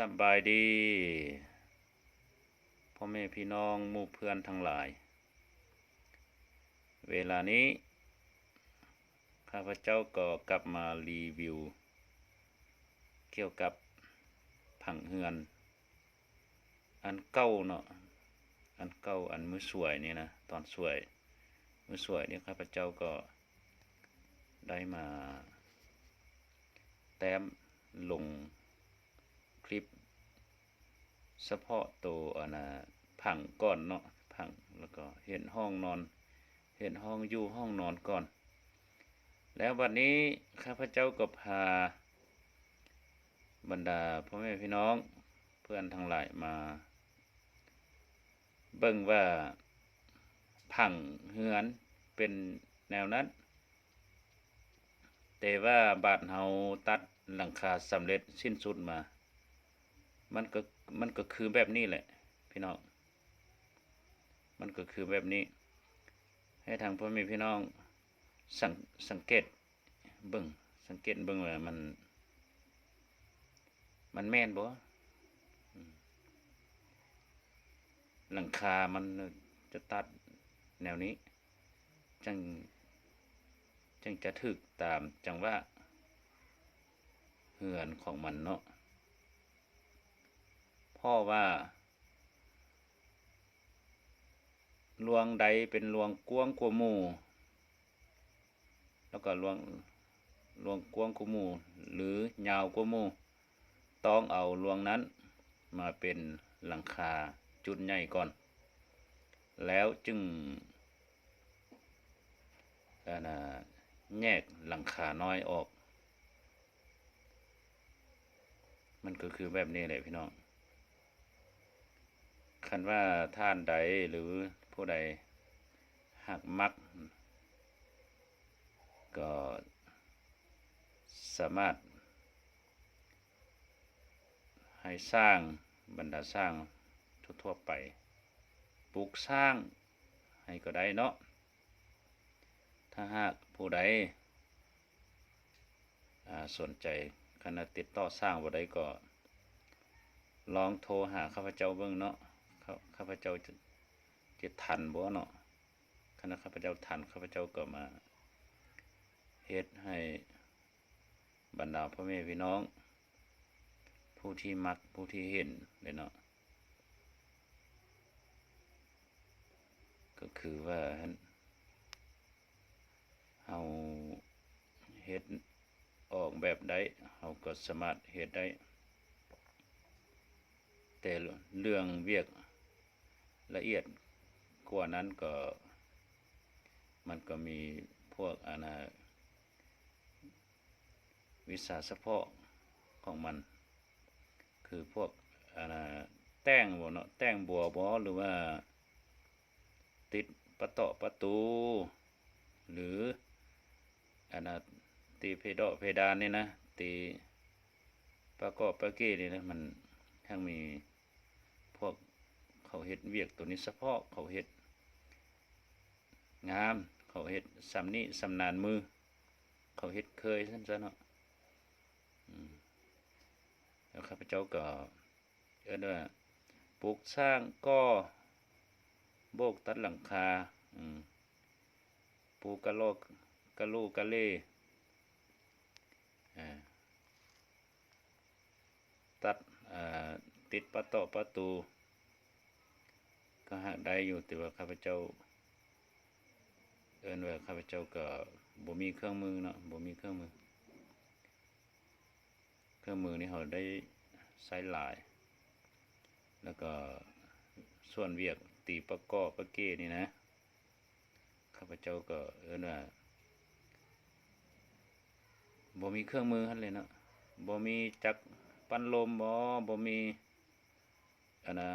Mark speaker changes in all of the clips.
Speaker 1: สบายดีพ่อแม่พี่น้องมู่เพื่อนทั้งหลาย เวลานี้ ข้าพเจ้าก็กลับมารีวิว เกี่ยวกับผังเฮือน อันเก่าเนาะอันเก่าอันมือสวยนี่นะตอนสวยมือสวยนี่ข้าพเจ้าก็ได้มา แต้มลง ลิปเฉพาะตัวอันนะผังก่อนเนาะผังแล้วก็เห็นห้องนอน เห็นห้องอยู่ห้องนอนก่อน แล้ววันนี้ข้าพเจ้าก็พา บรรดาพ่อแม่พี่น้องเพื่อนทั้งหลายมา เบิ่งว่าผังเฮือนเป็นแนวนั้น แต่ว่าบาดเฮาตัดหลังคาสำเร็จสิ้นสุดมา มันก็มันก็คือแบบนี้แหละ พี่น้อง มันก็คือแบบนี้ ให้ทางพ่อแม่พี่น้องสังสังเกตเบิ่งสังเกตเบิ่งว่ามัน มันแม่นบ่หลังคา มันจะตัดแนวนี้ จังจึงจะถึกตามจังว่าเหือนของมันเนาะ พ่อว่าลวงใดเป็นลวงกว้างกว่าหมู แล้วก็ลวงลวงกว้างกว่าหมู หรือยาวกว่าหมู ต้องเอาลวงนั้นมาเป็นหลังคาจุดใหญ่ก่อน แล้วจึงอันน่ะแยกหลังคาน้อยออก มันก็คือแบบนี้แหละพี่น้อง คันว่าท่านใดหรือผู้ใดหักมัก ก็สามารถ ให้สร้างบรรดาสร้างทั่วๆไปปลูกสร้างให้ก็ได้เนาะถ้าหากผู้ใดสนใจคณะติดต่อสร้างบ่ได้ก็ ลองโทรหาข้าพเจ้าเบิ่งเนาะ ข้าข้าพเจ้าจะจะทันบ่เนาะคณะข้าพเจ้าทันข้าพเจ้าก็มาเฮ็ดให้บรรดาพ่อแม่พี่น้อง ผู้ที่มักผู้ที่เห็นเลยเนาะก็คือว่าเฮาเฮ็ดออกแบบได้เฮาก็สามารถเฮ็ดได้ แต่เรื่องเวียก ละเอียดกว่านั้นก็มันก็มีพวกอานาวิสาเพาะของมัน คือพวกอานาแต่งบ่เนาะแต่งบัวบ่หรือว่า ติดประตอประตู หรืออันนะตีเพดอเพดานนี่นะตีประกอบประเกนี่นะมันทั้งมี เขาเห็ดเวียกตัวนี้เฉพาะเขาเห็ดงามเขาเห็ดสำนี้สำนานมือ เขาเห็ดเคยสั้นๆเนาะแล้วข้าพเจ้าก็เอิ้นว่าปลูกสร้างก็โบกตัดหลังคาอืมปูกระโลกกะลูกะเล่ตัดติดประตอประตู ก็หักได้อยู่แต่ว่าข้าพเจ้า เอิ้นว่าข้าพเจ้าก็บ่มีเครื่องมือเนาะบ่มีเครื่องมือ เครื่องมือนี่เขาได้ใช้หลาย แล้วก็ส่วนเวียกตีประกอบประเกนี่นะข้าพเจ้าก็เอิ้นว่าบ่มีเครื่องมือหั่นเลยเนาะบ่มีจักรปั้นลมบ่บ่มีอันน่ะ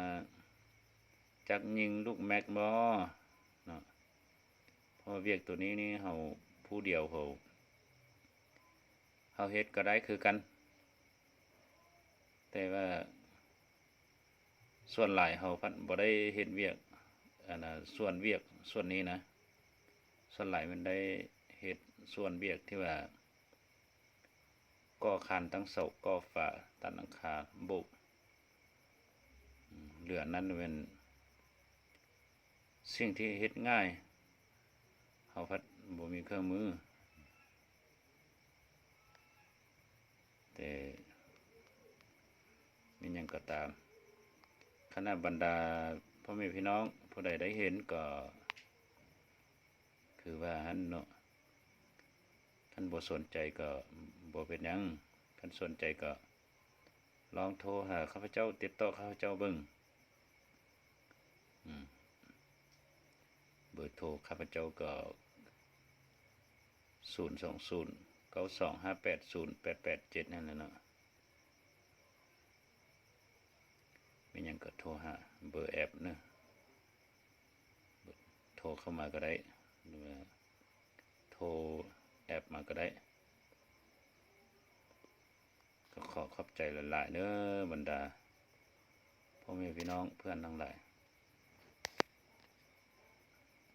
Speaker 1: จักยิงลูกแม็กบ่เนาะพราะว่าเวียกตัวนี้นี่เฮาผู้เดียวเฮาเฮาเฮ็ดก็ได้คือกัน แต่ว่า ส่วนหลายเฮาพันบ่ได้เฮ็ดเวียกอันน่ะส่วนเวียกส่วนนี้นะ ส่วนหลายมันได้เฮ็ดส่วนเวียกที่ว่าก่อคานตั้งเสาก่อฝาตัดหลังคาโบกอืมเรื่อนั้นเป็น สิ่งที่เฮ็ดง่ายเฮาพัดบ่มีเครื่องมือ แต่มีหยังก็ตาม คณะบรรดาพ่อแม่พี่น้อง ผู้ใดได้เห็นก็ คือว่าหันเนาะท่านบ่สนใจก็บ่เป็นยังท่านสนใจก็ลองโทรหาข้าพเจ้าติดต่อข้าพเจ้าเบิ่งอืม เบอร์โทรข้าพเจ้าก็ศูนย์สองศูนย์เก้าสองห้าแปดศูนย์แปดแปดเจ็ดนั่นแหละเนาะไม่ยังก็โทรหาเบอร์แอปเนอะโทรเข้ามาก็ได้หรือโทรแอปมาก็ได้ ก็ขอขอบใจหลายๆเด้อบรรดาพ่อแม่พี่น้องเพื่อนทั้งหลาย